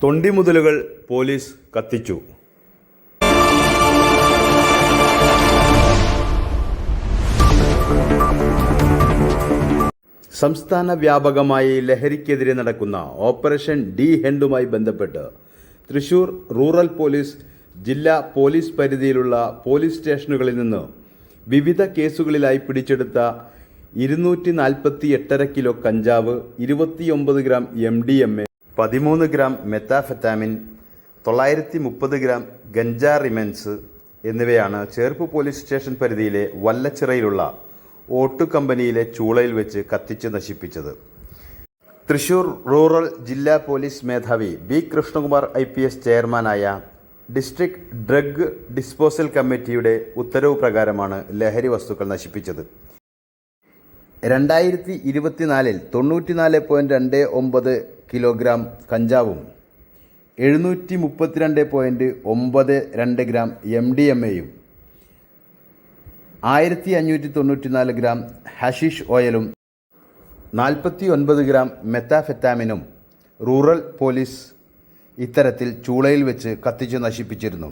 തൊണ്ടിമുതലുകൾ police കത്തിച്ചു. സംസ്ഥാന വ്യാപകമായി ലഹരിക്കെതിരെ നടക്കുന്ന ഓപ്പറേഷൻ ഡി ഹെൻഡുമായി ബന്ധപ്പെട്ട് തൃശൂർ റൂറൽ പോലീസ് ജില്ലാ പോലീസ് പരിധിയിലുള്ള പോലീസ് സ്റ്റേഷനുകളിൽ നിന്ന് വിവിധ കേസുകളിലായി പിടിച്ചെടുത്ത ഇരുന്നൂറ്റി നാൽപ്പത്തി എട്ടര കിലോ കഞ്ചാവ് ഇരുപത്തിയൊമ്പത് gram M D M A പതിമൂന്ന് ഗ്രാം മെത്താഫെറ്റാമിൻ തൊള്ളായിരത്തി മുപ്പത് ഗ്രാം ഗഞ്ചാ റിമെൻസ് എന്നിവയാണ് ചേർപ്പ് പോലീസ് സ്റ്റേഷൻ പരിധിയിലെ വല്ലച്ചിറയിലുള്ള ഓട്ടു കമ്പനിയിലെ ചൂളയിൽ വെച്ച് കത്തിച്ച് നശിപ്പിച്ചത്. തൃശൂർ റൂറൽ ജില്ലാ പോലീസ് മേധാവി B Krishnakumar I P S ചെയർമാനായ ഡിസ്ട്രിക്ട് ഡ്രഗ് ഡിസ്പോസൽ കമ്മിറ്റിയുടെ ഉത്തരവ് പ്രകാരമാണ് ലഹരി വസ്തുക്കൾ നശിപ്പിച്ചത്. രണ്ടായിരത്തി ഇരുപത്തിനാലിൽ തൊണ്ണൂറ്റിനാല് പോയിന്റ് രണ്ട് ഒമ്പത് കിലോഗ്രാം കഞ്ചാവും. എഴുന്നൂറ്റി മുപ്പത്തിരണ്ട് പോയിന്റ് ഒമ്പത് രണ്ട് ഗ്രാം എം ഡി എം എയും ആയിരത്തി അഞ്ഞൂറ്റി തൊണ്ണൂറ്റിനാല് ഗ്രാം ഹഷീഷ് ഓയിലും. നാൽപ്പത്തി ഒൻപത് ഗ്രാം മെത്താഫെറ്റാമിനും റൂറൽ പോലീസ് ഇത്തരത്തിൽ ചൂളയിൽ വെച്ച് കത്തിച്ച് നശിപ്പിച്ചിരുന്നു.